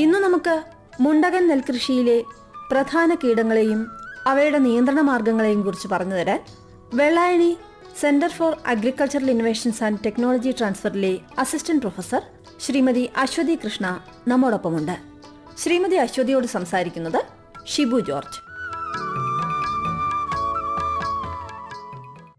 ഇന്ന് നമുക്ക് മുണ്ടകൻ നെൽകൃഷിയിലെ പ്രധാന കീടങ്ങളെയും അവയുടെ നിയന്ത്രണ മാർഗങ്ങളെയും കുറിച്ച് പറഞ്ഞു തരാൻ Vellayani centre for agricultural innovations and technology ട്രാൻസ്ഫറിലെ assistant professor Shrimati Aswathy Krishna നമ്മോടൊപ്പമുണ്ട്. ശ്രീമതി അശ്വതിയോട് സംസാരിക്കുന്നത് ഷിബു ജോർജ്.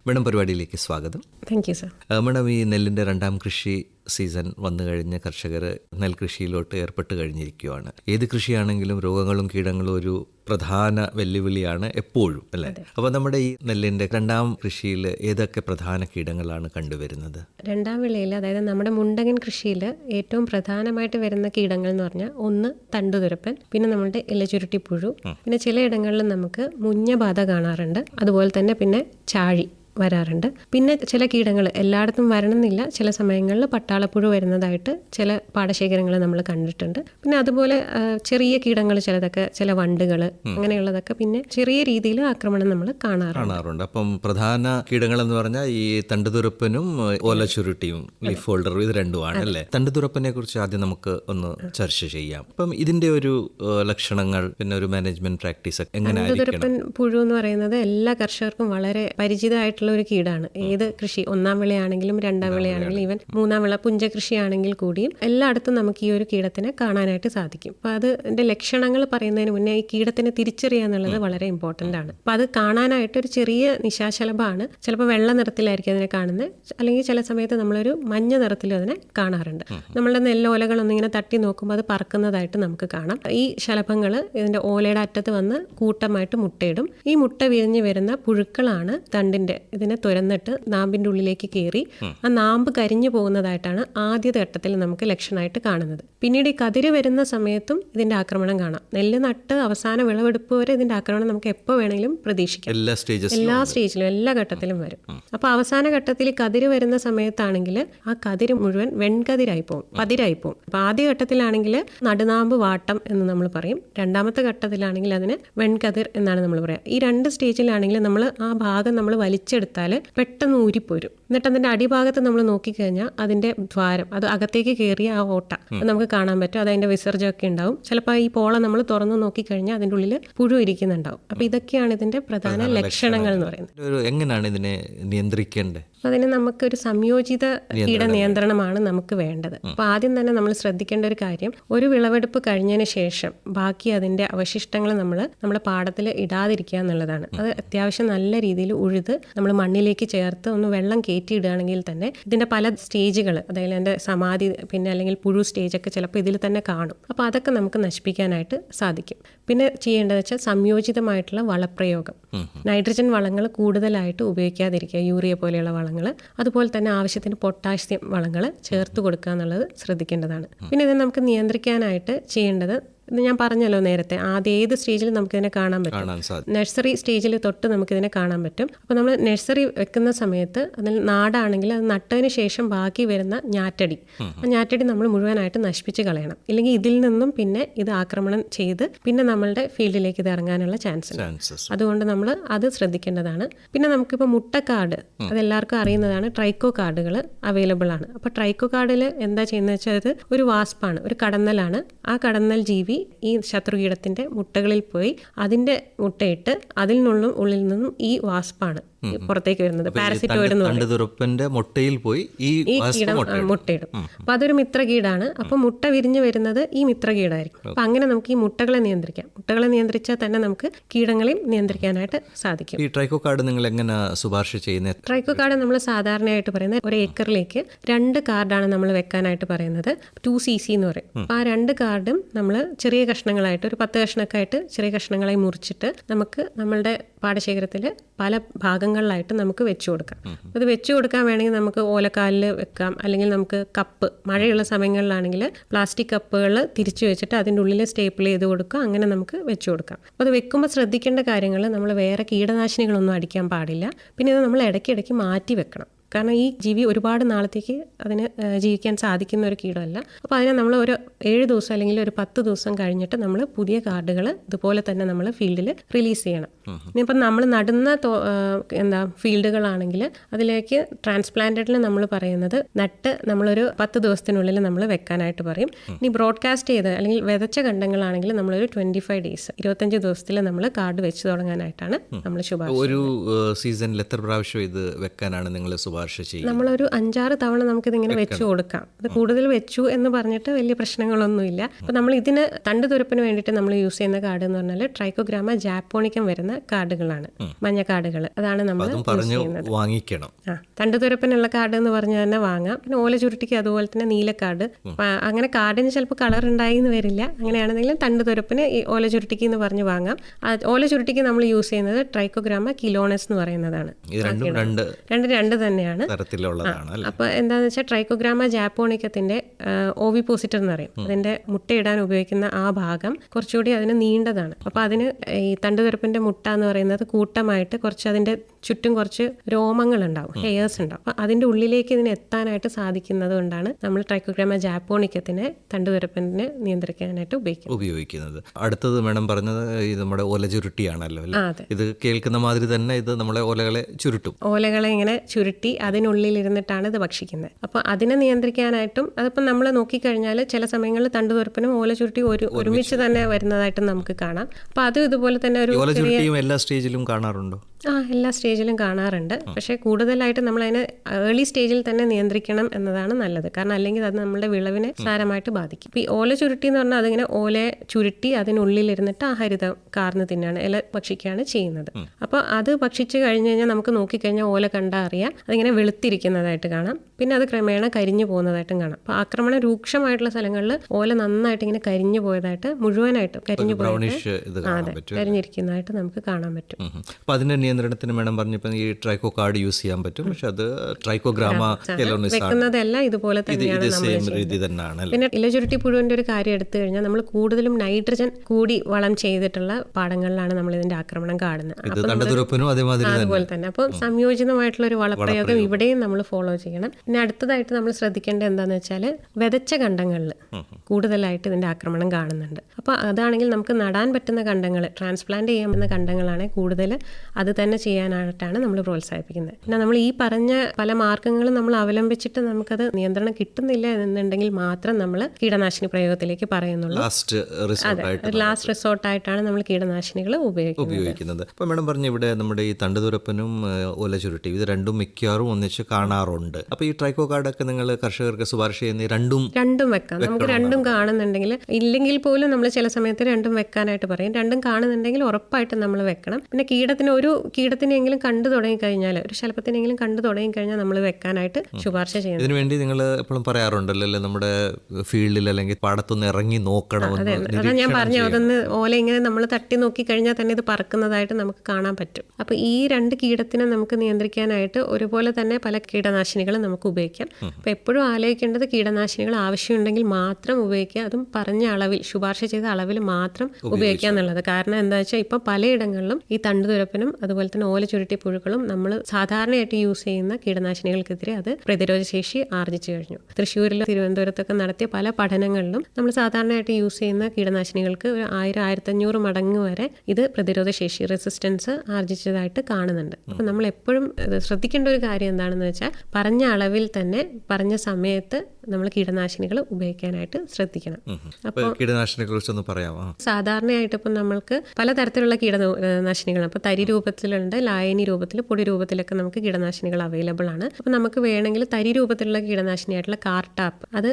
മേഡം പരിപാടിയിലേക്ക് സ്വാഗതം. താങ്ക് യു സർ മേഡം ഈ നെല്ലിന്റെ രണ്ടാം കൃഷി സീസൺ വന്നു കഴിഞ്ഞ കർഷകർ നെൽകൃഷിയിലോട്ട് ഏർപ്പെട്ട് കഴിഞ്ഞിരിക്കുകയാണ് ഏത് കൃഷിയാണെങ്കിലും രോഗങ്ങളും കീടങ്ങളും ഒരു പ്രധാന വെല്ലുവിളിയാണ് എപ്പോഴും അല്ലേ? അപ്പോൾ നമ്മുടെ ഈ നെല്ലിന്റെ രണ്ടാം കൃഷിയിൽ ഏതൊക്കെ പ്രധാന കീടങ്ങളാണ് കണ്ടുവരുന്നത്? രണ്ടാം വിളയിൽ അതായത് നമ്മുടെ മുണ്ടകൻ കൃഷിയിൽ ഏറ്റവും പ്രധാനമായിട്ട് വരുന്ന കീടങ്ങൾ എന്ന് പറഞ്ഞാൽ ഒന്ന് തണ്ടുതുരപ്പൻ പിന്നെ നമ്മുടെ ഇലചുരുട്ടിപ്പുഴു പിന്നെ ചിലയിടങ്ങളിൽ നമുക്ക് മുഞ്ഞബാധ കാണാറുണ്ട്. അതുപോലെ തന്നെ പിന്നെ ചാഴി. വരാറുണ്ട്. പിന്നെ ചില കീടങ്ങൾ എല്ലായിടത്തും വരണമെന്നില്ല. ചില സമയങ്ങളിൽ പട്ടാളപ്പുഴു വരുന്നതായിട്ട് ചില പാടശേഖരങ്ങൾ നമ്മൾ കണ്ടിട്ടുണ്ട്. പിന്നെ അതുപോലെ ചെറിയ കീടങ്ങൾ ചിലതൊക്കെ ചില വണ്ടുകൾ അങ്ങനെയുള്ളതൊക്കെ പിന്നെ ചെറിയ രീതിയിൽ ആക്രമണം നമ്മൾ കാണാറുണ്ട്. കാണാറുണ്ട്. അപ്പം പ്രധാന കീടങ്ങൾ എന്ന് പറഞ്ഞാൽ ഈ തണ്ടുതുരപ്പനും ഓലച്ചുരുട്ടിയും ലീഫ് ഹോൾഡറും ഇത് രണ്ടുമാണ് അല്ലേ? തണ്ടുതുരപ്പനെ കുറിച്ച് ആദ്യം നമുക്ക് ഒന്ന് ചർച്ച ചെയ്യാം. അപ്പം ഇതിന്റെ ഒരു ലക്ഷണങ്ങൾ പിന്നെ ഒരു മാനേജ്മെന്റ് പ്രാക്ടീസ് എങ്ങനെ പുഴു എന്ന് പറയുന്നത് എല്ലാ കർഷകർക്കും വളരെ പരിചിതമായിട്ടുള്ള ഒരു കീടാണ്. ഏത് കൃഷി ഒന്നാം വിളയാണെങ്കിലും രണ്ടാം വിളയാണെങ്കിലും ഈവൻ മൂന്നാം വിള പുഞ്ച കൃഷിയാണെങ്കിൽ കൂടിയും എല്ലായിടത്തും നമുക്ക് ഈ ഒരു കീടത്തിനെ കാണാനായിട്ട് സാധിക്കും. അപ്പൊ അത് അതിന്റെ ലക്ഷണങ്ങൾ പറയുന്നതിന് മുന്നേ ഈ കീടത്തിനെ തിരിച്ചറിയുക എന്നുള്ളത് വളരെ ഇമ്പോർട്ടന്റ് ആണ്. അപ്പൊ അത് കാണാനായിട്ട് ഒരു ചെറിയ നിശാശലഭമാണ് ചിലപ്പോൾ വെള്ള നിറത്തിലായിരിക്കും അതിനെ കാണുന്നത്. അല്ലെങ്കിൽ ചില സമയത്ത് നമ്മളൊരു മഞ്ഞ നിറത്തിലും അതിനെ കാണാറുണ്ട്. നമ്മളുടെ നെല്ലോലകളൊന്നും ഇങ്ങനെ തട്ടി നോക്കുമ്പോൾ അത് പറക്കുന്നതായിട്ട് നമുക്ക് കാണാം. ഈ ശലഭങ്ങൾ ഇതിന്റെ ഓലയുടെ അറ്റത്ത് വന്ന് കൂട്ടമായിട്ട് മുട്ടയിടും. ഈ മുട്ട വിരിഞ്ഞ് വരുന്ന പുഴുക്കളാണ് തണ്ടിന്റെ ഇതിനെ തുരന്നിട്ട് നാമ്പിന്റെ ഉള്ളിലേക്ക് കയറി ആ നാമ്പ് കരിഞ്ഞു പോകുന്നതായിട്ടാണ് ആദ്യ ഘട്ടത്തിൽ നമുക്ക് ലക്ഷണമായിട്ട് കാണുന്നത്. പിന്നീട് ഈ കതിര് വരുന്ന സമയത്തും ഇതിന്റെ ആക്രമണം കാണാം. നെല്ല് നട്ട് അവസാന വിളവെടുപ്പ് വരെ ഇതിന്റെ ആക്രമണം നമുക്ക് എപ്പോൾ വേണമെങ്കിലും പ്രതീക്ഷിക്കാം. എല്ലാ സ്റ്റേജിലും എല്ലാ സ്റ്റേജിലും എല്ലാ ഘട്ടത്തിലും വരും. അപ്പോൾ അവസാന ഘട്ടത്തിൽ കതിര് വരുന്ന സമയത്താണെങ്കിൽ ആ കതിര് മുഴുവൻ വെൺകതിരായി പോകും പതിരായി പോകും. അപ്പോൾ ആദ്യ ഘട്ടത്തിലാണെങ്കിൽ നടുനാമ്പ് വാട്ടം എന്ന് നമ്മൾ പറയും. രണ്ടാമത്തെ ഘട്ടത്തിലാണെങ്കിൽ അതിന് വെൺകതിർ എന്നാണ് നമ്മൾ പറയുക ഈ രണ്ട് സ്റ്റേജിലാണെങ്കിൽ നമ്മൾ ആ ഭാഗം നമ്മൾ വലിച്ചെടുത്താൽ പെട്ടെന്ന് ഊരിപ്പോരും. എന്നിട്ട് അതിന്റെ അടിഭാഗത്ത് നമ്മൾ നോക്കിക്കഴിഞ്ഞാൽ അതിന്റെ ദ്വാരം അത് അകത്തേക്ക് കയറിയ ആ ഓട്ട നമുക്ക് കാണാൻ പറ്റും. അത് അതിന്റെ വിസർജമൊക്കെ ഉണ്ടാവും. ചിലപ്പോൾ ഈ പോള നമ്മൾ തുറന്ന് നോക്കിക്കഴിഞ്ഞാൽ അതിന്റെ ഉള്ളിൽ പുഴു ഇരിക്കുന്നുണ്ടാവും. അപ്പൊ ഇതൊക്കെയാണ് ഇതിന്റെ പ്രധാന ലക്ഷണങ്ങൾ. എന്ന് പറയുന്നത്. എങ്ങനെയാണ് ഇതിനെ നിയന്ത്രിക്കേണ്ടത്? അതിന് നമുക്കൊരു സംയോജിത കീട നിയന്ത്രണമാണ് നമുക്ക് വേണ്ടത്. അപ്പൊ ആദ്യം തന്നെ നമ്മൾ ശ്രദ്ധിക്കേണ്ട ഒരു കാര്യം ഒരു വിളവെടുപ്പ് കഴിഞ്ഞതിന് ശേഷം ബാക്കി അതിന്റെ അവശിഷ്ടങ്ങൾ നമ്മൾ നമ്മുടെ പാടത്തിൽ ഇടാതിരിക്കുക എന്നുള്ളതാണ്. അത് അത്യാവശ്യം നല്ല രീതിയിൽ ഉഴുത് നമ്മൾ മണ്ണിലേക്ക് ചേർത്ത് ഒന്ന് വെള്ളം കയറ്റിയിടുകയാണെങ്കിൽ തന്നെ ഇതിന്റെ പല സ്റ്റേജുകൾ അതായത് എന്റെ സമാധി പിന്നെ അല്ലെങ്കിൽ പുഴു സ്റ്റേജൊക്കെ ചിലപ്പോൾ ഇതിൽ തന്നെ കാണും. അപ്പോൾ അതൊക്കെ നമുക്ക് നശിപ്പിക്കാനായിട്ട് സാധിക്കും. പിന്നെ ചെയ്യേണ്ടത് വെച്ചാൽ സംയോജിതമായിട്ടുള്ള വളപ്രയോഗം. നൈട്രജൻ വളങ്ങൾ കൂടുതലായിട്ട് ഉപയോഗിക്കാതിരിക്കുക യൂറിയ പോലെയുള്ള വളങ്ങൾ അതുപോലെ തന്നെ ആവശ്യത്തിന് പൊട്ടാഷ്യം വളങ്ങൾ ചേർത്ത് കൊടുക്കുക എന്നുള്ളത് ശ്രദ്ധിക്കേണ്ടതാണ്. പിന്നെ ഇത് നമുക്ക് നിയന്ത്രിക്കാനായിട്ട് ചെയ്യേണ്ടത് ഞാൻ പറഞ്ഞല്ലോ നേരത്തെ. ആദ്യം ഏത് സ്റ്റേജിൽ നമുക്കിതിനെ കാണാൻ പറ്റും. നഴ്സറി സ്റ്റേജിൽ തൊട്ട് നമുക്കിതിനെ കാണാൻ പറ്റും. അപ്പോൾ നമ്മൾ നഴ്സറി വെക്കുന്ന സമയത്ത് അതിൽ നാടാണെങ്കിൽ അത് നട്ടതിന് ശേഷം ബാക്കി വരുന്ന ഞാറ്റടി. ആ ഞാറ്റടി നമ്മൾ മുഴുവനായിട്ട് നശിപ്പിച്ച് കളയണം. ഇല്ലെങ്കിൽ ഇതിൽ നിന്നും പിന്നെ ഇത് ആക്രമണം ചെയ്ത് പിന്നെ നമ്മളുടെ ഫീൽഡിലേക്ക് ഇത് ഇറങ്ങാനുള്ള ചാൻസ് ഉണ്ട്. അതുകൊണ്ട് നമ്മൾ അത് ശ്രദ്ധിക്കേണ്ടതാണ്. പിന്നെ നമുക്കിപ്പോൾ മുട്ടക്കാട് അതെല്ലാവർക്കും അറിയുന്നതാണ്. ട്രൈക്കോ കാർഡുകൾ അവൈലബിൾ ആണ്. അപ്പോൾ ട്രൈക്കോ കാർഡിൽ എന്താ ചെയ്യുന്നത് വെച്ചാൽ ഒരു വാസ്പാണ് ഒരു കടന്നലാണ്. ആ കടന്നൽ ജീവി ഈ ശത്രുകീടത്തിന്റെ മുട്ടകളിൽ പോയി അതിന്റെ മുട്ടയിട്ട് അതിൽ നിന്നും ഉള്ളിൽ നിന്നും ഈ വാസ്പാണ്. പുറത്തേക്ക് വരുന്നത് പാരസിറ്റോയിഡ് എന്ന് പറയും മുട്ടയിൽ പോയി ഈ ഈ കീടം മുട്ടയിടും. അപ്പൊ അതൊരു മിത്രകീടാണ്. അപ്പൊ മുട്ട വിരിഞ്ഞു വരുന്നത് ഈ മിത്രകീടായിരിക്കും. അപ്പൊ അങ്ങനെ നമുക്ക് ഈ മുട്ടകളെ നിയന്ത്രിക്കാം. മുട്ടകളെ നിയന്ത്രിച്ചാൽ തന്നെ നമുക്ക് കീടങ്ങളെയും നിയന്ത്രിക്കാനായിട്ട് സാധിക്കും. ഈ ട്രൈക്കോ കാർഡ് നിങ്ങൾ എങ്ങനെ ശുപാർശ ചെയ്യുന്നത് ട്രൈക്കോ കാർഡ് നമ്മൾ സാധാരണയായിട്ട് പറയുന്നത് ഒരു ഏക്കറിലേക്ക് രണ്ട് കാർഡാണ് നമ്മൾ വെക്കാനായിട്ട് പറയുന്നത്. ടു സി സി എന്ന് പറയും. അപ്പൊ ആ രണ്ട് കാർഡും നമ്മൾ ചെറിയ കഷ്ണങ്ങളായിട്ട് ഒരു പത്ത് കഷ്ണമൊക്കെ ആയിട്ട് ചെറിയ കഷ്ണങ്ങളായി മുറിച്ചിട്ട് നമുക്ക് നമ്മളുടെ പാടശേഖരത്തിൽ പല ഭാഗങ്ങളിലായിട്ട് നമുക്ക് വെച്ചു കൊടുക്കാം. അത് വെച്ചു കൊടുക്കാൻ വേണമെങ്കിൽ നമുക്ക് ഓലക്കാലിൽ വെക്കാം. അല്ലെങ്കിൽ നമുക്ക് കപ്പ് മഴയുള്ള സമയങ്ങളിലാണെങ്കിൽ പ്ലാസ്റ്റിക് കപ്പുകൾ തിരിച്ചു വെച്ചിട്ട് അതിന്റെ ഉള്ളിൽ സ്റ്റേപ്പിൾ ചെയ്ത് കൊടുക്കുക. അങ്ങനെ നമുക്ക് വെച്ചു കൊടുക്കാം. അപ്പോൾ അത് വെക്കുമ്പോൾ ശ്രദ്ധിക്കേണ്ട കാര്യങ്ങൾ നമ്മൾ വേറെ കീടനാശിനികളൊന്നും അടിക്കാൻ പാടില്ല. പിന്നെ ഇത് നമ്മൾ ഇടയ്ക്കിടയ്ക്ക് മാറ്റി വെക്കണം. കാരണം ഈ ജീവി ഒരുപാട് നാളത്തേക്ക് അതിന് ജീവിക്കാൻ സാധിക്കുന്ന ഒരു കീടമല്ല. അപ്പോൾ അതിനെ നമ്മൾ ഒരു ഏഴ് ദിവസം അല്ലെങ്കിൽ ഒരു പത്ത് ദിവസം കഴിഞ്ഞിട്ട് നമ്മൾ പുതിയ കാർഡുകൾ ഇതുപോലെ തന്നെ നമ്മൾ ഫീൽഡിൽ റിലീസ് ചെയ്യണം. ഇനിയിപ്പം നമ്മൾ നടുന്ന എന്താ ഫീൽഡുകളാണെങ്കിൽ അതിലേക്ക് ട്രാൻസ്പ്ലാന്റഡിൽ നമ്മൾ പറയുന്നത് നട്ട് നമ്മളൊരു പത്ത് ദിവസത്തിനുള്ളിൽ നമ്മൾ വെക്കാനായിട്ട് പറയും. ഇനി ബ്രോഡ്കാസ്റ്റ് ചെയ്ത് അല്ലെങ്കിൽ വിതച്ച കണ്ടങ്ങളാണെങ്കിൽ നമ്മളൊരു ട്വന്റി ഫൈവ് ഡേയ്സ് ഇരുപത്തഞ്ച് ദിവസത്തിൽ നമ്മൾ കാർഡ് വെച്ച് തുടങ്ങാനായിട്ടാണ് നമ്മൾ ശുപാർശ ഒരു സീസണിൽ എത്ര പ്രാവശ്യം ഇത് വെക്കാനാണ് നിങ്ങൾ ശുപാർശ ചെയ്യുന്നത് നമ്മളൊരു അഞ്ചാറ് തവണ നമുക്കിതിങ്ങനെ വെച്ചു കൊടുക്കാം. അത് കൂടുതൽ വെച്ചു എന്ന് പറഞ്ഞിട്ട് വലിയ പ്രശ്നങ്ങളൊന്നുമില്ല. അപ്പോൾ നമ്മൾ ഇതിന് തണ്ട് തുരപ്പിന് വേണ്ടിയിട്ട് നമ്മൾ യൂസ് ചെയ്യുന്ന കാർഡ് എന്ന് പറഞ്ഞാൽ ട്രൈക്കോഗ്രാമ ജാപ്പോണിക്കം വരുന്ന കാർഡുകളാണ്. മഞ്ഞ കാർഡുകൾ അതാണ് നമ്മൾ വാങ്ങിക്കണം. ആ തണ്ട് തുരപ്പിനുള്ള കാർഡ് എന്ന് പറഞ്ഞാൽ തന്നെ വാങ്ങാം. പിന്നെ ഓല ചുരുട്ടിക്ക് അതുപോലെ തന്നെ നീല കാർഡ്. അങ്ങനെ കാർഡിന് ചിലപ്പോൾ കളർ ഉണ്ടായി എന്ന് വരില്ല. അങ്ങനെയാണെന്നെങ്കിലും തണ്ട് തുരപ്പിന് ഈ ഓല ചുരുട്ടിക്ക് എന്ന് പറഞ്ഞ് വാങ്ങാം. ഓല ചുരുട്ടിക്ക് നമ്മൾ യൂസ് ചെയ്യുന്നത് ട്രൈക്കോഗ്രാമ കിലോണസ് എന്ന് പറയുന്നതാണ്. രണ്ടും രണ്ട് രണ്ട് തന്നെയാണ് അപ്പോൾ എന്താണെന്ന് വെച്ചാൽ ട്രൈക്കോഗ്രാമ ജാപ്പോണിക്കത്തിന്റെ ഓവിപ്പോസിറ്റർ എന്ന് പറയും. അതിന്റെ മുട്ടയിടാൻ ഉപയോഗിക്കുന്ന ആ ഭാഗം കുറച്ചുകൂടി അതിന് നീണ്ടതാണ്. അപ്പോൾ അതിന് ഈ തണ്ടുതുരപ്പിന്റെ മുട്ട എന്ന് പറയുന്നത് കൂട്ടമായിട്ട് കുറച്ച് അതിന്റെ ചുറ്റും കുറച്ച് രോമങ്ങൾ ഉണ്ടാവും ഹെയേഴ്സ് ഉണ്ടാവും. അപ്പോൾ അതിന്റെ ഉള്ളിലേക്ക് ഇതിന് എത്താനായിട്ട് സാധിക്കുന്നത് കൊണ്ടാണ് നമ്മൾ ട്രൈക്കോഗ്രാമ ജാപ്പോണിക്കത്തിനെ തണ്ടുതുരപ്പിനെ നിയന്ത്രിക്കാനായിട്ട് ഉപയോഗിക്കുന്നത്. ഉപയോഗിക്കുന്നത്. അടുത്തത് മേഡം പറഞ്ഞത് ഇത് നമ്മുടെ ഓല ചുരുട്ടിയാണല്ലോ ഇത് കേൾക്കുന്ന മാതിരി തന്നെ ഇത് നമ്മളെ ഓലകളെ ചുരുട്ടും. ഓലകളെ ഇങ്ങനെ ചുരുട്ടി അതിനുള്ളിൽ ഇരുന്നിട്ടാണ് ഇത് ഭക്ഷിക്കുന്നത്. അപ്പോൾ അതിനെ നിയന്ത്രിക്കാനായിട്ടും അതിപ്പോൾ നമ്മൾ നോക്കിക്കഴിഞ്ഞാൽ ചില സമയങ്ങളിൽ തണ്ടുതുരപ്പനും ഓല ചുരുട്ടി ഒരു ഒരുമിച്ച് തന്നെ വരുന്നതായിട്ട് നമുക്ക് കാണാം. അപ്പോൾ അതും ഇതുപോലെ തന്നെ ഒരു എല്ലാ സ്റ്റേജിലും കാണാറുണ്ടോ? ആ എല്ലാ സ്റ്റേജിലും കാണാറുണ്ട്. പക്ഷേ കൂടുതലായിട്ട് നമ്മൾ അതിനെ ഏർലി സ്റ്റേജിൽ തന്നെ നിയന്ത്രിക്കണം എന്നതാണ് നല്ലത്. കാരണം അല്ലെങ്കിൽ അത് നമ്മുടെ വിളവിനെ സാരമായിട്ട് ബാധിക്കും. ഈ ഓല ചുരുട്ടി എന്ന് പറഞ്ഞാൽ അതിങ്ങനെ ഓല ചുരുട്ടി അതിനുള്ളിൽ ഇരുന്നിട്ട് ആ ഹരിതം കാർന്ന് തിന്നാണ് ഇല ഭക്ഷിക്കുകയാണ് ചെയ്യുന്നത്. അപ്പോൾ അത് ഭക്ഷിച്ചു കഴിഞ്ഞ് കഴിഞ്ഞാൽ നമുക്ക് നോക്കിക്കഴിഞ്ഞാൽ ഓല കണ്ടാൽ അറിയാം. അതിങ്ങനെ വെളുത്തിരിക്കുന്നതായിട്ട് കാണാം. പിന്നെ അത് ക്രമേണ കരിഞ്ഞു പോകുന്നതായിട്ടും കാണാം. അപ്പോൾ ആക്രമണം രൂക്ഷമായിട്ടുള്ള സ്ഥലങ്ങളിൽ ഓല നന്നായിട്ട് ഇങ്ങനെ കരിഞ്ഞു പോയതായിട്ട് മുഴുവനായിട്ടും കരിഞ്ഞു പോയിട്ട് പറ്റും കരിഞ്ഞിരിക്കുന്നതായിട്ട് നമുക്ക് കാണാൻ പറ്റും. നിയന്ത്രണത്തിന് വേണം പറഞ്ഞപ്പോൾ ഈ ട്രൈക്കോ കാർഡ് യൂസ് ചെയ്യാൻ പറ്റും. പക്ഷെ അത് ട്രൈക്കോഗ്രാമ വെക്കുന്നതെല്ലാം ഇതുപോലെ ഇത് തന്നെയാണ് സെയിം രീതി തന്നെയാണ് പിന്നെ ഇലചുരുട്ടി പുഴുവിന്റെ ഒരു കാര്യം എടുത്തു കഴിഞ്ഞാൽ നമ്മൾ കൂടുതലും നൈട്രജൻ കൂടി വളം ചെയ്തിട്ടുള്ള പാടങ്ങളിലാണ് നമ്മൾ ഇതിന്റെ ആക്രമണം കാണുന്നത്. അതുപോലെ തന്നെ. അപ്പം സംയോജിതമായിട്ടുള്ള ഒരു വളപ്രയോഗം ഇവിടെയും നമ്മൾ ഫോളോ ചെയ്യണം. പിന്നെ അടുത്തതായിട്ട് നമ്മൾ ശ്രദ്ധിക്കേണ്ടത് എന്താണെന്ന് വെച്ചാൽ വിതച്ച കണ്ടങ്ങളിൽ കൂടുതലായിട്ട് ഇതിന്റെ ആക്രമണം കാണുന്നുണ്ട്. അപ്പോൾ അതാണെങ്കിൽ നമുക്ക് നടാൻ പറ്റുന്ന കണ്ടങ്ങൾ ട്രാൻസ്പ്ലാന്റ് ചെയ്യാൻ പറ്റുന്ന കണ്ടങ്ങളാണ് കൂടുതൽ അത് തന്നെ ചെയ്യാനായിട്ടാണ് നമ്മൾ പ്രോത്സാഹിപ്പിക്കുന്നത്. പിന്നെ നമ്മൾ ഈ പറഞ്ഞ പല മാർഗങ്ങളും നമ്മൾ അവലംബിച്ചിട്ട് നമുക്കത് നിയന്ത്രണം കിട്ടുന്നില്ല എന്നുണ്ടെങ്കിൽ മാത്രം നമ്മൾ കീടനാശിനി പ്രയോഗത്തിലേക്ക് പറയുന്നുള്ളൂ. ലാസ്റ്റ് ലാസ്റ്റ് റിസോർട്ടായിട്ടാണ് നമ്മൾ കീടനാശിനികൾ ഉപയോഗിക്കുന്നത്. ഉപയോഗിക്കുന്നത്. അപ്പൊ മേഡം പറഞ്ഞു ഇവിടെ നമ്മുടെ ഈ തണ്ടുതുരപ്പനും ഓല ചുരുട്ടി ഇത് രണ്ടും മിക്കവാറും ഒന്നിച്ച് കാണാറുണ്ട്. അപ്പൊ ഈ ട്രൈക്കോ കാർഡൊക്കെ നിങ്ങൾ കർഷകർക്ക് ശുപാർശ ചെയ്യുന്ന രണ്ടും രണ്ടും വെക്കാം. നമുക്ക് രണ്ടും കാണുന്നുണ്ടെങ്കിൽ ഇല്ലെങ്കിൽ പോലും നമ്മൾ ചില സമയത്ത് രണ്ടും വെക്കാനായിട്ട് പറയും. രണ്ടും കാണുന്നുണ്ടെങ്കിൽ ഉറപ്പായിട്ടും നമ്മൾ വെക്കണം. പിന്നെ കീടത്തിന് ഒരു കീടത്തിനെങ്കിലും കണ്ടു തുടങ്ങിക്കഴിഞ്ഞാൽ ഒരു ശലഭത്തിനെങ്കിലും കണ്ടു തുടങ്ങിക്കഴിഞ്ഞാൽ നമ്മൾ വെക്കാനായിട്ട് ശുപാർശ ചെയ്യുന്നത്. ഇതിനു വേണ്ടി നിങ്ങൾ എപ്പോഴും പറയാറുണ്ടല്ലോ അല്ലേ നമ്മുടെ ഫീൽഡിൽ അല്ലെങ്കിൽ പാടത്തൊന്ന് ഇറങ്ങി നോക്കണമെന്ന് അതാ ഞാൻ പറഞ്ഞു അതൊന്ന് ഓല ഇങ്ങനെ നമ്മൾ തട്ടി നോക്കി കഴിഞ്ഞാൽ തന്നെ ഇത് പറക്കുന്നതായിട്ട് നമുക്ക് കാണാൻ പറ്റും. അപ്പോൾ ഈ രണ്ട് കീടത്തിനെ നമുക്ക് നിയന്ത്രിക്കാനായിട്ട് ഒരുപോലെ തന്നെ പല കീടനാശിനികളും നമുക്ക് ഉപയോഗിക്കാം. അപ്പോൾ എപ്പോഴും ആലോചിക്കേണ്ടത് കീടനാശിനികൾ ആവശ്യമുണ്ടെങ്കിൽ മാത്രം ഉപയോഗിക്കുക. അതും പറഞ്ഞ അളവിൽ ശുപാർശ ചെയ്ത അളവിൽ മാത്രം ഉപയോഗിക്കുക. എന്നുള്ളത്. കാരണം എന്താ വെച്ചാൽ ഇപ്പൊ പലയിടങ്ങളിലും ഈ തണ്ടുതുരപ്പനും അതുപോലെ തന്നെ ഓല ചുരുട്ടി പുഴുക്കളും നമ്മൾ സാധാരണയായിട്ട് യൂസ് ചെയ്യുന്ന കീടനാശിനികൾക്കെതിരെ അത് പ്രതിരോധ ശേഷി ആർജിച്ചു കഴിഞ്ഞു. തൃശ്ശൂരിലും തിരുവനന്തപുരത്തൊക്കെ നടത്തിയ പല പഠനങ്ങളിലും നമ്മൾ സാധാരണയായിട്ട് യൂസ് ചെയ്യുന്ന കീടനാശിനികൾക്ക് ഒരു ആയിരം ആയിരത്തഞ്ഞൂറ് മടങ്ങ് വരെ ഇത് പ്രതിരോധ ശേഷി റെസിസ്റ്റൻസ് ആർജിച്ചതായിട്ട് കാണുന്നുണ്ട്. അപ്പം നമ്മൾ എപ്പോഴും ശ്രദ്ധിക്കേണ്ട ഒരു കാര്യം എന്താണെന്ന് വെച്ചാൽ പറഞ്ഞ അളവിൽ തന്നെ പറഞ്ഞ സമയത്ത് നമ്മൾ കീടനാശിനികൾ ഉപയോഗിക്കാനായിട്ട് ശ്രദ്ധിക്കണം. അപ്പൊ കീടനാശിനികളെ കുറിച്ചൊന്ന് പറയാമോ? സാധാരണയായിട്ട് ഇപ്പം നമ്മൾക്ക് പലതരത്തിലുള്ള കീടനാശിനികൾ അപ്പോൾ തരി രൂപത്തിലുണ്ട്. ലായനി രൂപത്തിൽ പൊടി രൂപത്തിലൊക്കെ നമുക്ക് കീടനാശിനികൾ അവൈലബിൾ ആണ്. അപ്പോൾ നമുക്ക് വേണമെങ്കിൽ തരി രൂപത്തിലുള്ള കീടനാശിനിയായിട്ടുള്ള കാർട്ടാപ്പ് അത്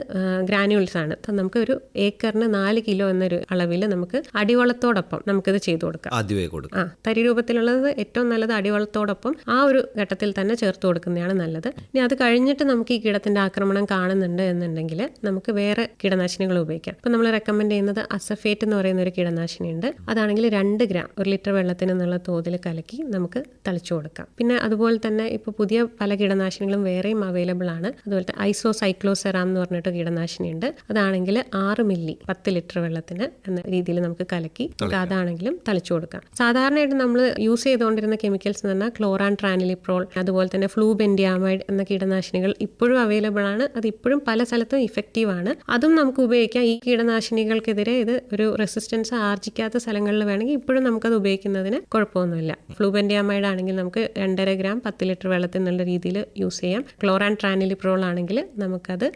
ഗ്രാനുവൽസ് ആണ്. അപ്പം നമുക്ക് ഒരു ഏക്കറിന് നാല് കിലോ എന്നൊരു അളവിൽ നമുക്ക് അടിവളത്തോടൊപ്പം നമുക്കിത് ചെയ്തു കൊടുക്കാം. ആദ്യമേ കൊടുക്കാം. ആ തരി രൂപത്തിലുള്ളത് ഏറ്റവും നല്ലത് അടിവളത്തോടൊപ്പം ആ ഒരു ഘട്ടത്തിൽ തന്നെ ചേർത്ത് കൊടുക്കുന്നതാണ് നല്ലത്. ഇനി അത് കഴിഞ്ഞിട്ട് നമുക്ക് ഈ കീടത്തിന്റെ ആക്രമണം കാണുന്നുണ്ട് എന്നുണ്ടെങ്കിൽ നമുക്ക് വേറെ കീടനാശിനികൾ ഉപയോഗിക്കാം. ഇപ്പം നമ്മൾ റെക്കമെൻഡ് ചെയ്യുന്നത് അസഫേറ്റ് എന്ന് പറയുന്ന ഒരു കീടനാശിനി ഉണ്ട് അതാണെങ്കിൽ രണ്ട് ഗ്രാം ഒരു ലിറ്റർ വെള്ളത്തിന് എന്നുള്ള തോതിൽ കലക്കി നമുക്ക് തളിച്ചു കൊടുക്കാം. പിന്നെ അതുപോലെ തന്നെ ഇപ്പോൾ പുതിയ പല കീടനാശിനികളും വേറെയും അവൈലബിൾ ആണ്. അതുപോലെ തന്നെ ഐസോസൈക്ലോസെറാം എന്ന് പറഞ്ഞിട്ട് കീടനാശിനി ഉണ്ട്. അതാണെങ്കിൽ ആറ് മില്ലി പത്ത് ലിറ്റർ വെള്ളത്തിന് എന്ന രീതിയിൽ നമുക്ക് കലക്കി അതാണെങ്കിലും തളിച്ചു കൊടുക്കാം. സാധാരണയായിട്ട് നമ്മൾ യൂസ് ചെയ്തുകൊണ്ടിരുന്ന കെമിക്കൽസ് എന്ന് പറഞ്ഞാൽ ക്ലോറാൻ ട്രാനിലിപ്രോൾ അതുപോലെ തന്നെ ഫ്ലൂബെൻഡിയാമൈഡ് എന്ന കീടനാശിനികൾ ഇപ്പോഴും അവൈലബിൾ ആണ്. അത് ഇപ്പോഴും പല സ്ഥലത്തും ഇഫക്റ്റീവ് ആണ്. അതും നമുക്ക് ഉപയോഗിക്കാം. ഈ കീടനാശിനികൾക്കെതിരെ ഇത് ഒരു റെസിസ്റ്റൻസ് ആർജിക്കാത്ത സ്ഥലങ്ങളിൽ വേണമെങ്കിൽ ഇപ്പോഴും നമുക്കത് ഉപയോഗിക്കുന്നതിന് കുഴപ്പമൊന്നുമില്ല. ഫ്ലൂബെൻഡിയാമൈഡ് ആണെങ്കിൽ നമുക്ക് രണ്ടര ഗ്രാം പത്ത് ലിറ്റർ വെള്ളത്തിൽ നല്ല രീതിയിൽ യൂസ് ചെയ്യാം. ക്ലോറാൻ ട്രാനിലിപ്രോൾ ആണെങ്കിൽ നമുക്കത്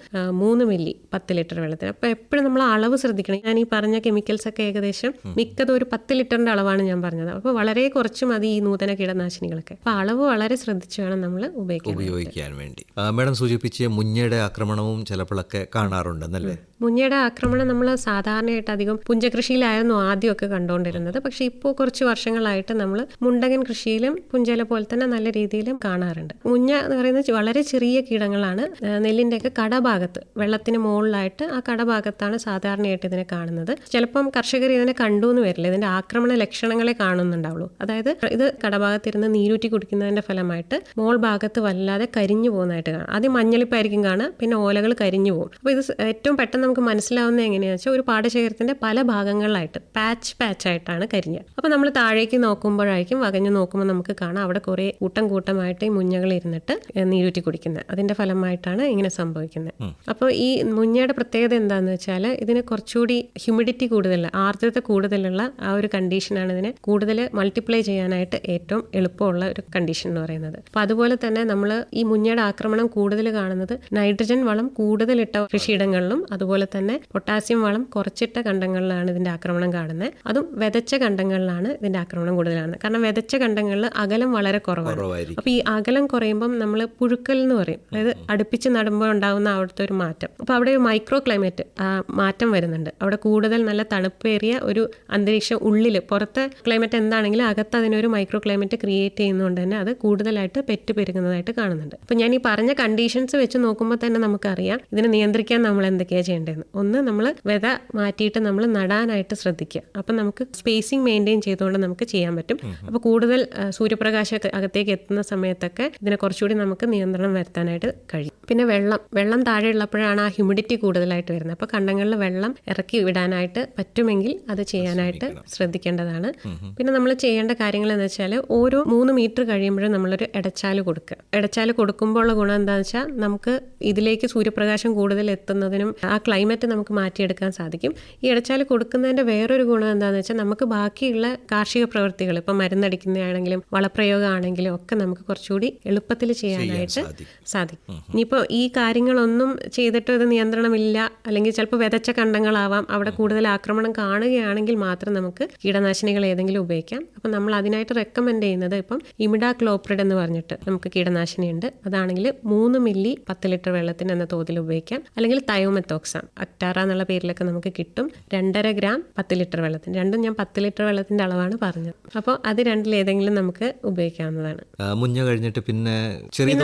മൂന്ന് മില്ലി പത്ത് ലിറ്റർ വെള്ളത്തിൽ അപ്പോൾ എപ്പോഴും നമ്മൾ അളവ് ശ്രദ്ധിക്കണം. ഞാൻ ഈ പറഞ്ഞ കെമിക്കൽസ് ഒക്കെ ഏകദേശം മിക്കതും ഒരു പത്ത് ലിറ്ററിന്റെ അളവാണ് ഞാൻ പറഞ്ഞത്. അപ്പോൾ വളരെ കുറച്ച് മതി ഈ നൂതന കീടനാശിനികളൊക്കെ. അപ്പോൾ അളവ് വളരെ ശ്രദ്ധിച്ച് വേണം നമ്മൾ ഉപയോഗിക്കാൻ ഉപയോഗിക്കാൻ വേണ്ടി. മാഡം സൂചിപ്പിച്ച മുഞ്ഞയുടെ ആക്രമണവും ചിലപ്പോഴൊക്കെ കാണാറുണ്ടെന്നല്ലേ മുഞ്ഞയുടെ ആക്രമണം നമ്മൾ സാധാരണയായിട്ട് അധികം പുഞ്ചകൃഷിയിലായിരുന്നു ആദ്യമൊക്കെ കണ്ടുകൊണ്ടിരുന്നത്. പക്ഷേ ഇപ്പോൾ കുറച്ച് വർഷങ്ങളായിട്ട് നമ്മൾ മുണ്ടകൻ കൃഷിയിലും പുഞ്ചല പോലെ തന്നെ നല്ല രീതിയിലും കാണാറുണ്ട്. മുഞ്ഞ എന്ന് പറയുന്നത് വളരെ ചെറിയ കീടങ്ങളാണ്. നെല്ലിന്റെയൊക്കെ കടഭാഗത്ത് വെള്ളത്തിന് മുകളിലായിട്ട് ആ കടഭാഗത്താണ് സാധാരണയായിട്ട് ഇതിനെ കാണുന്നത്. ചിലപ്പം കർഷകർ ഇതിനെ കണ്ടു എന്ന് വരില്ല. ഇതിന്റെ ആക്രമണ ലക്ഷണങ്ങളെ കാണുന്നുണ്ടാവുള്ളൂ. അതായത് ഇത് കടഭാഗത്തിരുന്ന് നീരൂറ്റി കുടിക്കുന്നതിന്റെ ഫലമായിട്ട് മോൾ ഭാഗത്ത് വല്ലാതെ കരിഞ്ഞു പോകുന്നതായിട്ട് കാണാം. ആദ്യം മഞ്ഞളിപ്പായിരിക്കും കാണുക പിന്നെ ഓലകൾ കരിഞ്ഞു പോകും. അപ്പോൾ ഇത് ഏറ്റവും പെട്ടെന്ന് നമുക്ക് മനസ്സിലാവുന്നത് എങ്ങനെയാണെന്ന് വെച്ചാൽ ഒരു പാടശേഖരത്തിന്റെ പല ഭാഗങ്ങളിലായിട്ട് പാച്ച് പാച്ച് ആയിട്ടാണ് കരിഞ്ഞത് അപ്പോൾ നമ്മൾ താഴേക്ക് നോക്കുമ്പോഴായിരിക്കും നോക്കുമ്പോൾ നമുക്ക് കാണാം അവിടെ കുറെ കൂട്ടം കൂട്ടമായിട്ട് ഈ മുഞ്ഞകൾ ഇരുന്നിട്ട് നീരൂറ്റി കുടിക്കുന്നത് അതിന്റെ ഫലമായിട്ടാണ് ഇങ്ങനെ സംഭവിക്കുന്നത് അപ്പോൾ ഈ മുഞ്ഞയുടെ പ്രത്യേകത എന്താണെന്ന് വെച്ചാൽ ഇതിന് കുറച്ചുകൂടി ഹ്യൂമിഡിറ്റി കൂടുതലുള്ള ആർദ്രത കൂടുതലുള്ള ആ ഒരു കണ്ടീഷനാണ് ഇതിനെ കൂടുതൽ മൾട്ടിപ്ലൈ ചെയ്യാനായിട്ട് ഏറ്റവും എളുപ്പമുള്ള ഒരു കണ്ടീഷൻ എന്ന് പറയുന്നത്. അപ്പോൾ അതുപോലെ തന്നെ നമ്മൾ ഈ മുഞ്ഞയുടെ ആക്രമണം കൂടുതൽ കാണുന്നത് നൈട്രജൻ വളം കൂടുതലിട്ട കൃഷിയിടങ്ങളിലും അതുപോലെ തന്നെ പൊട്ടാസ്യം വളം കുറച്ചിട്ട കണ്ടങ്ങളിലാണ് ഇതിന്റെ ആക്രമണം കാണുന്നത് അതും വെതച്ച കണ്ടങ്ങളിലാണ് ഇതിന്റെ ആക്രമണം കൂടുതലാണ് കാരണം വിതച്ച കണ്ടങ്ങളിൽ അകലം വളരെ കുറവാണ്. അപ്പൊ അപ്പോൾ ഈ അകലം കുറയുമ്പം നമ്മൾ പുഴുക്കൽ എന്ന് പറയും. അതായത് അടുപ്പിച്ച് നടുമ്പോൾ ഉണ്ടാകുന്ന അവിടുത്തെ ഒരു മാറ്റം. അപ്പോൾ അവിടെ ഒരു മൈക്രോ ക്ലൈമറ്റ് മാറ്റം വരുന്നുണ്ട്. അവിടെ കൂടുതൽ നല്ല തണുപ്പേറിയ ഒരു അന്തരീക്ഷം ഉള്ളിൽ പുറത്തെ ക്ലൈമറ്റ് എന്താണെങ്കിലും അകത്ത് അതിനൊരു മൈക്രോ ക്ലൈമറ്റ് ക്രിയേറ്റ് ചെയ്യുന്നതുകൊണ്ട് തന്നെ അത് കൂടുതലായിട്ട് പെറ്റ് പെരുകുന്നതായിട്ട് കാണുന്നുണ്ട്. അപ്പോൾ ഞാൻ ഈ പറഞ്ഞ കണ്ടീഷൻസ് വെച്ച് നോക്കുമ്പോൾ തന്നെ നമുക്കറിയാം ഇതിനെ നിയന്ത്രിക്കാൻ നമ്മൾ എന്തൊക്കെയാണ് ചെയ്യേണ്ടതെന്ന്. ഒന്ന് നമ്മൾ വെത മാറ്റിയിട്ട് നമ്മൾ നടാനായിട്ട് ശ്രദ്ധിക്കുക. അപ്പം നമുക്ക് സ്പേസിങ് മെയിന്റെയിൻ ചെയ്തുകൊണ്ട് നമുക്ക് ചെയ്യാൻ പറ്റും. അപ്പോൾ കൂടുതൽ ആ, സൂര്യപ്രകാശം അകത്തേക്ക് എത്തുന്ന സമയത്തൊക്കെ ഇതിനെ കുറച്ചുകൂടി നമുക്ക് നിയന്ത്രണം വരുത്താനായിട്ട് കഴിയും. പിന്നെ വെള്ളം വെള്ളം താഴെ ഉള്ളപ്പോഴാണ് ആ ഹ്യൂമിഡിറ്റി കൂടുതലായിട്ട് വരുന്നത്. അപ്പോൾ കണ്ടങ്ങളിൽ വെള്ളം ഇറക്കി വിടാനായിട്ട് പറ്റുമെങ്കിൽ അത് ചെയ്യാനായിട്ട് ശ്രദ്ധിക്കേണ്ടതാണ്. പിന്നെ നമ്മൾ ചെയ്യേണ്ട കാര്യങ്ങൾ എന്ന് വെച്ചാൽ ഓരോ മൂന്ന് മീറ്റർ കഴിയുമ്പോഴും നമ്മളൊരു ഇടച്ചാൽ കൊടുക്കുക. ഇടച്ചാൽ കൊടുക്കുമ്പോൾ ഉള്ള ഗുണം എന്താണെന്ന് വെച്ചാൽ നമുക്ക് ഇതിലേക്ക് സൂര്യപ്രകാശം കൂടുതൽ എത്തുന്നതിനും ആ ക്ലൈമറ്റ് നമുക്ക് മാറ്റിയെടുക്കാൻ സാധിക്കും. ഈ ഇടച്ചാൽ കൊടുക്കുന്നതിന്റെ വേറൊരു ഗുണം എന്താണെന്ന് വെച്ചാൽ നമുക്ക് ബാക്കിയുള്ള കാർഷിക പ്രവൃത്തികൾ ഇപ്പം മരുന്നടിക്കുന്നതാണെങ്കിലും വളപ്രയോഗമാണെങ്കിലും ഒക്കെ നമുക്ക് കുറച്ചുകൂടി എളുപ്പത്തിൽ ചെയ്യാനായിട്ട് സാധിക്കും. ഇനിയിപ്പോൾ ഈ കാര്യങ്ങളൊന്നും ചെയ്തിട്ട് ഇത് നിയന്ത്രണമില്ല അല്ലെങ്കിൽ ചിലപ്പോൾ വിതച്ച കണ്ടങ്ങളാവാം അവിടെ കൂടുതൽ ആക്രമണം കാണുകയാണെങ്കിൽ മാത്രം നമുക്ക് കീടനാശിനികൾ ഏതെങ്കിലും ഉപയോഗിക്കാം. അപ്പം നമ്മൾ അതിനായിട്ട് റെക്കമെൻഡ് ചെയ്യുന്നത് ഇപ്പം ഇമിഡാ ക്ലോപ്രിഡ് എന്ന് പറഞ്ഞിട്ട് നമുക്ക് കീടനാശിനി ഉണ്ട് അതാണെങ്കിൽ മൂന്ന് മില്ലി പത്ത് ലിറ്റർ വെള്ളത്തിന് എന്ന തോതിൽ ഉപയോഗിക്കാം. അല്ലെങ്കിൽ തയോമെത്തോക്സാം അക്ടാറ എന്നുള്ള പേരിലൊക്കെ നമുക്ക് കിട്ടും. രണ്ടര ഗ്രാം പത്ത് ലിറ്റർ വെള്ളത്തിന്. രണ്ടും ഞാൻ പത്ത് ലിറ്റർ വെള്ളത്തിന്റെ അളവാണ് പറഞ്ഞത്. അപ്പോൾ അത് രണ്ടിലേതെങ്കിലും നമുക്ക് ഉപയോഗിക്കാവുന്നതാണ്. മുഞ്ഞ കഴിഞ്ഞിട്ട് പിന്നെ ചെറിയ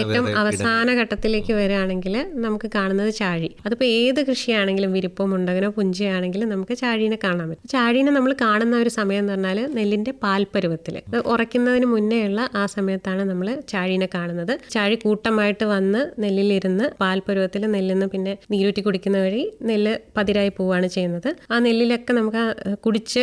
ഏറ്റവും അവസാന ഘട്ടത്തിലേക്ക് വരികയാണെങ്കിൽ നമുക്ക് കാണുന്നത് ചാഴി. അതിപ്പോൾ ഏത് കൃഷിയാണെങ്കിലും വിരിപ്പോ മുണ്ടകനോ പുഞ്ചയാണെങ്കിലും നമുക്ക് ചാഴീനെ കാണാൻ പറ്റും. ചാഴീനെ നമ്മൾ കാണുന്ന ഒരു സമയം എന്ന് പറഞ്ഞാൽ നെല്ലിന്റെ പാൽപ്പരുവത്തിൽ ഉറയ്ക്കുന്നതിന് മുന്നേയുള്ള ആ സമയത്താണ് നമ്മൾ ചാഴീനെ കാണുന്നത്. ചാഴി കൂട്ടമായിട്ട് വന്ന് നെല്ലിലിരുന്ന് പാൽപ്പരുവത്തിൽ നെല്ലിന്ന് പിന്നെ നീരൂറ്റി കുടിക്കുന്ന വഴി നെല്ല് പതിരായി പോവുകയാണ് ചെയ്യുന്നത്. ആ നെല്ലിലൊക്കെ നമുക്ക് കുടിച്ച്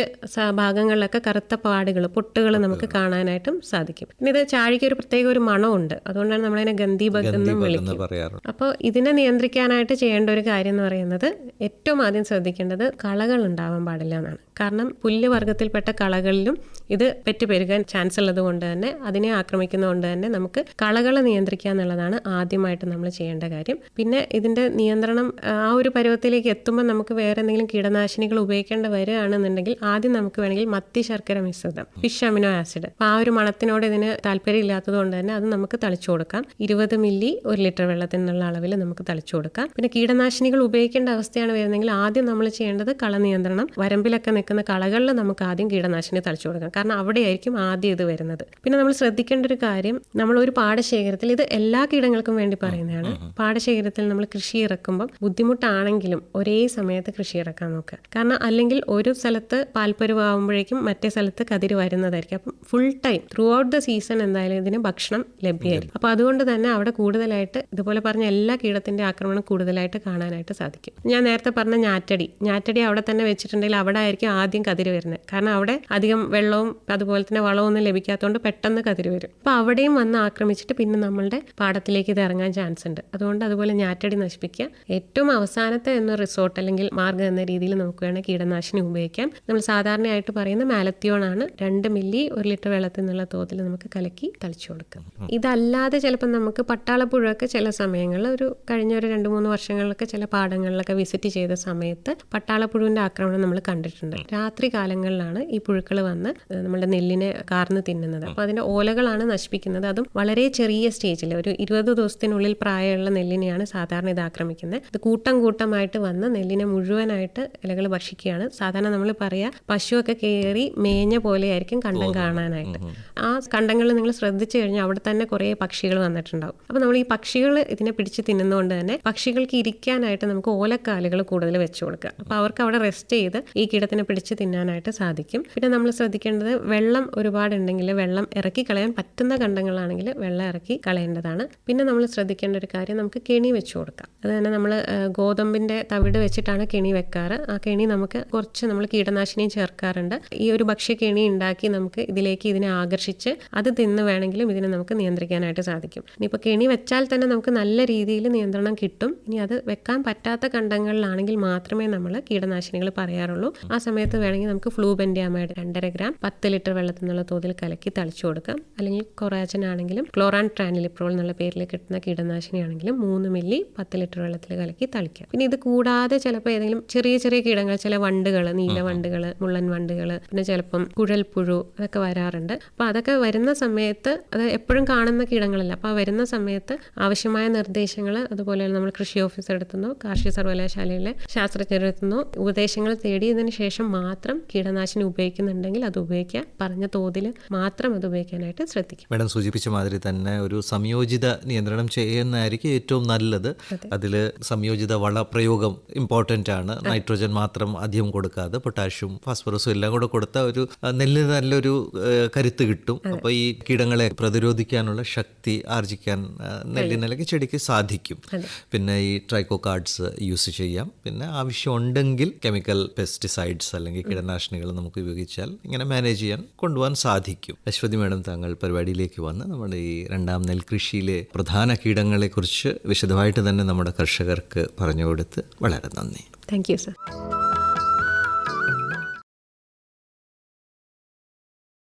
ഭാഗങ്ങളിലൊക്കെ കറുത്ത പാടുകൾ പൊട്ടുകൾ നമുക്ക് കാണാനായിട്ടും സാധിക്കും. പിന്നെ ഇത് ചാഴിക്ക് ഒരു പ്രത്യേക ഒരു മണമുണ്ട്. അതുകൊണ്ടാണ് നമ്മളതിനെ ഗന്ധീബഗ് എന്നും എന്ന് വിളിക്കും പറയാറുണ്ട്. അപ്പോൾ ഇതിനെ നിയന്ത്രിക്കാനായിട്ട് ചെയ്യേണ്ട ഒരു കാര്യം എന്ന് പറയുന്നത് ഏറ്റവും ആദ്യം ശ്രദ്ധിക്കേണ്ടത് കളകൾ ഉണ്ടാവാൻ പാടില്ല എന്നാണ്. കാരണം പുല്ല് വർഗത്തിൽപ്പെട്ട കളകളിലും ഇത് പെറ്റ് പെരുകാൻ ചാൻസ് ഉള്ളത് കൊണ്ട് തന്നെ അതിനെ ആക്രമിക്കുന്നതുകൊണ്ട് തന്നെ നമുക്ക് കളകളെ നിയന്ത്രിക്കുക എന്നുള്ളതാണ് ആദ്യമായിട്ട് നമ്മൾ ചെയ്യേണ്ട കാര്യം. പിന്നെ ഇതിന്റെ നിയന്ത്രണം ആ ഒരു പരുവത്തിലേക്ക് എത്തുമ്പോൾ നമുക്ക് വേറെ എന്തെങ്കിലും കീടനാശിനികൾ ഉപയോഗിക്കേണ്ട വരികയാണെന്നുണ്ടെങ്കിൽ ആദ്യം നമുക്ക് വേണമെങ്കിൽ മത്തി ശർക്കര മിശ്രിതം ഫിഷ് അമിനോ ആസിഡ് അപ്പോൾ ആ ഒരു മണത്തിനോട് ഇതിന് താല്പര്യം ഇല്ലാത്തത് കൊണ്ട് തന്നെ അത് നമുക്ക് തളിച്ചു കൊടുക്കാം. ഇരുപത് മില്ലി ഒരു ലിറ്റർ വെള്ളത്തിനുള്ള അളവിൽ നമുക്ക് തളിച്ചു കൊടുക്കാം. പിന്നെ കീടനാശിനികൾ ഉപയോഗിക്കേണ്ട അവസ്ഥയാണ് വരുന്നതെങ്കിൽ ആദ്യം നമ്മൾ ചെയ്യേണ്ടത് കള നിയന്ത്രണം വരമ്പിലൊക്കെ നിൽക്കുന്ന കളകളിൽ നമുക്ക് ആദ്യം കീടനാശിനി തളിച്ചു കൊടുക്കാം. കാരണം അവിടെയായിരിക്കും ആദ്യം ഇത് വരുന്നത്. പിന്നെ നമ്മൾ ശ്രദ്ധിക്കേണ്ട ഒരു കാര്യം നമ്മൾ ഒരു പാടശേഖരത്തിൽ ഇത് എല്ലാ കീടങ്ങൾക്കും വേണ്ടി പറയുന്നതാണ്. പാടശേഖരത്തിൽ നമ്മൾ കൃഷി ഇറക്കുമ്പം ബുദ്ധിമുട്ടാണെങ്കിലും ഒരേ സമയത്ത് കൃഷി ഇറക്കാൻ നോക്കുക. കാരണം അല്ലെങ്കിൽ ഒരു സ്ഥലത്ത് പാൽപ്പരുവാകുമ്പോഴേക്കും മറ്റേ സ്ഥലത്ത് കതിര് വരുന്നതായിരിക്കും. അപ്പം full time throughout the season എന്തായാലും ഇതിന് ഭക്ഷണം ലഭ്യമായിരിക്കും. അപ്പോൾ അതുകൊണ്ട് തന്നെ അവിടെ കൂടുതലായിട്ട് ഇതുപോലെ പറഞ്ഞ എല്ലാ കീടത്തിന്റെ ആക്രമണം കൂടുതലായിട്ട് കാണാനായിട്ട് സാധിക്കും. ഞാൻ നേരത്തെ പറഞ്ഞ ഞാറ്റടി. ഞാറ്റടി അവിടെ തന്നെ വെച്ചിട്ടുണ്ടെങ്കിൽ അവിടെ ആയിരിക്കും ആദ്യം കതിര് വരുന്നത്. കാരണം അവിടെ അധികം വെള്ളവും അതുപോലെ തന്നെ വളമൊന്നും ലഭിക്കാത്തതുകൊണ്ട് പെട്ടെന്ന് കതിര് വരും. അപ്പോൾ അവിടെയും വന്ന് ആക്രമിച്ചിട്ട് പിന്നെ നമ്മളുടെ പാടത്തിലേക്ക് ഇത് ഇറങ്ങാൻ ചാൻസ് ഉണ്ട്. അതുകൊണ്ട് അതുപോലെ ഞാറ്റടി നശിപ്പിക്കുക. ഏറ്റവും അവസാനത്തെ എന്ന റിസോർട്ട് അല്ലെങ്കിൽ മാർഗം എന്ന രീതിയിൽ നമുക്ക് വേണമെങ്കിൽ കീടനാശിനി ഉപയോഗിക്കാം. നമ്മൾ സാധാരണയായിട്ട് പറയുന്ന മാലത്തിയോൺ ആണ്. രണ്ട് മില്ലി ഒരു ലിറ്റർ വെള്ളത്തിൽ നിന്നുള്ള തോതിൽ നമുക്ക് കലക്കി തളിച്ചു കൊടുക്കാം. ഇതല്ലാതെ ചിലപ്പോൾ നമുക്ക് പട്ടാളപ്പുഴയൊക്കെ ചില സമയങ്ങളിൽ ഒരു കഴിഞ്ഞ ഒരു രണ്ട് മൂന്ന് വർഷങ്ങളിലൊക്കെ ചില പാടങ്ങളിലൊക്കെ വിസിറ്റ് ചെയ്ത സമയത്ത് പട്ടാളപ്പുഴുവിന്റെ ആക്രമണം നമ്മൾ കണ്ടിട്ടുണ്ട്. രാത്രി കാലങ്ങളിലാണ് ഈ പുഴുക്കൾ വന്ന് നമ്മുടെ നെല്ലിനെ കാർന്ന് തിന്നുന്നത്. അപ്പോൾ അതിന്റെ ഓലകളാണ് നശിപ്പിക്കുന്നത്. അതും വളരെ ചെറിയ സ്റ്റേജിൽ ഒരു ഇരുപത് ദിവസത്തിനുള്ളിൽ പ്രായമുള്ള നെല്ലിനെയാണ് സാധാരണ ഇത് ആക്രമിക്കുന്നത്. ഇത് കൂട്ടം കൂട്ടമായിട്ട് വന്ന് നെല്ലിനെ മുഴുവനായിട്ട് ഇലകൾ ഭക്ഷിക്കുകയാണ്. സാധാരണ നമ്മൾ പറയാ പശുവൊക്കെ കയറി മേഞ്ഞ പോലെയായിരിക്കും കണ്ടം കാണാനായിട്ട്. ആ കണ്ടങ്ങളിൽ നിങ്ങൾ ശ്രദ്ധിച്ചു കഴിഞ്ഞാൽ അവിടെ തന്നെ കുറേ പക്ഷികൾ വന്നിട്ടുണ്ടാവും. അപ്പോൾ നമ്മൾ ഈ പക്ഷികൾ ഇതിനെ പിടിച്ച് തിന്നുന്നതുകൊണ്ട് തന്നെ പക്ഷികൾക്ക് ഇരിക്കാനായിട്ട് നമുക്ക് ഓലക്കാലുകൾ കൂടുതൽ വെച്ചു കൊടുക്കുക. അപ്പോൾ അവർക്ക് അവിടെ റെസ്റ്റ് ചെയ്ത് ഈ കീടത്തിനെ പിടിച്ച് തിന്നാനായിട്ട് സാധിക്കും. പിന്നെ നമ്മൾ ശ്രദ്ധിക്കേണ്ടത് വെള്ളം ഒരുപാടുണ്ടെങ്കിൽ വെള്ളം ഇറക്കി കളയാൻ പറ്റുന്ന കണ്ടങ്ങളാണെങ്കിൽ വെള്ളം ഇറക്കി കളയേണ്ടതാണ്. പിന്നെ നമ്മൾ ശ്രദ്ധിക്കേണ്ട ഒരു കാര്യം നമുക്ക് കെണി വെച്ച് കൊടുക്കാം. അത് തന്നെ നമ്മൾ ഗോതമ്പിന്റെ തവിട് വെച്ചിട്ടാണ് കെണി വെക്കാറ്. ആ കെണി നമുക്ക് കുറച്ച് നമ്മൾ കീടനാശിനിയും ചേർക്കാറുണ്ട്. ഈ ഒരു ഭക്ഷ്യ കെണി ഉണ്ടാക്കി നമുക്ക് ഇതിലേക്ക് ഇതിനെ ആകർഷിച്ച് അത് തിന്ന് വേണമെങ്കിലും ഇതിനെ നമുക്ക് നിയന്ത്രിക്കാനായിട്ട് സാധിക്കും. ഇനിയിപ്പോൾ കെണി വെച്ചാൽ തന്നെ നമുക്ക് നല്ല രീതിയിൽ നിയന്ത്രണം കിട്ടും. ഇനി അത് വെക്കാൻ പറ്റാത്ത കണ്ടങ്ങളിലാണെങ്കിൽ മാത്രമേ നമ്മൾ കീടനാശിനികൾ പറയാറുള്ളൂ. ആ സമയത്ത് വേണമെങ്കിൽ നമുക്ക് ഫ്ലൂ ബെൻഡിയാമൈഡ് രണ്ടര ഗ്രാം പത്ത് ലിറ്റർ വെള്ളത്തിൽ നിന്നുള്ള തോതിൽ കലക്കി തളിച്ചു കൊടുക്കാം. അല്ലെങ്കിൽ കൊറാച്ചൻ ആണെങ്കിലും ക്ലോറാൻ ട്രാനിലിപ്രോൾ എന്നുള്ള പേരിൽ കിട്ടുന്ന കീടനാശിനി ആണെങ്കിലും മൂന്ന് മില്ലി പത്ത് ലിറ്റർ വെള്ളത്തിൽ കലക്കി തളിക്കാം. പിന്നെ ഇത് കൂടാതെ ചിലപ്പോൾ ഏതെങ്കിലും ചെറിയ ചെറിയ കീടങ്ങൾ ചില വണ്ടുകൾ നീല വണ്ടുകൾ മുള്ളൻ വണ്ടുകൾ പിന്നെ ചിലപ്പം കുഴൽപ്പുഴു അതൊക്കെ വരാറുണ്ട്. അപ്പോൾ അതൊക്കെ വരുന്ന സമയത്ത് അത് എപ്പോഴും കാണുന്ന കീടങ്ങളല്ല. അപ്പോൾ വരുന്ന സമയത്ത് ആവശ്യമായ നിർദ്ദേശങ്ങൾ അതുപോലെ നമ്മൾ കൃഷി ഓഫീസർ എടുത്തുനിന്നോ കാർഷിക സർവകലാശാലയിലെ ശാസ്ത്രജ്ഞരെടുത്തുന്നോ ഉപദേശങ്ങൾ തേടിയതിനു ശേഷം മാത്രം കീടനാശിനി ഉപയോഗിക്കുന്നുണ്ടെങ്കിൽ അത് ഉപയോഗിക്കുക പറഞ്ഞ തോതിൽ മാത്രം അത് ഉപയോഗിക്കാനായിട്ട് ശ്രദ്ധിക്കും. മാഡം സൂചിപ്പിച്ച മാതിരി തന്നെ ഒരു സംയോജിത നിയന്ത്രണം ചെയ്യുന്നതായിരിക്കും ഏറ്റവും നല്ലത്. അതിൽ സംയോജിത വളപ്രയോഗം ഇമ്പോർട്ടന്റ് ആണ്. നൈട്രോജൻ മാത്രം അധികം കൊടുക്കാതെ പൊട്ടാഷ്യം ഫോസ്ഫറസും എല്ലാം കൂടെ കൊടുത്ത ഒരു നെല്ലിന് നല്ലൊരു കരുത്ത് കിട്ടും. അപ്പോൾ ഈ കീടങ്ങളെ പ്രതിരോധിക്കാനുള്ള ശക്തി ആർജിക്കാൻ നെല്ലിന് അല്ലെങ്കിൽ ചെടിക്ക് സാധിക്കും. പിന്നെ ഈ ട്രൈക്കോ കാർഡ്സ് യൂസ് ചെയ്യാം. പിന്നെ ആവശ്യമുണ്ടെങ്കിൽ കെമിക്കൽ പെസ്റ്റിസൈഡ്സ് അല്ലെങ്കിൽ കീടനാശിനികൾ നമുക്ക് ഉപയോഗിച്ചാൽ ഇങ്ങനെ മാനേജ് ചെയ്യാൻ കൊണ്ടുപോകാൻ സാധിക്കും. അശ്വതി മാഡം താങ്കൾ പരിപാടിയിലേക്ക് വന്ന് നമ്മുടെ ഈ രണ്ടാം നെൽകൃഷിയിലെ പ്രധാന കീടങ്ങളെക്കുറിച്ച് വിശദമായിട്ട് തന്നെ നമ്മുടെ കർഷകർക്ക് പറഞ്ഞു കൊടുത്ത് വളരെ നന്ദി. Thank you sir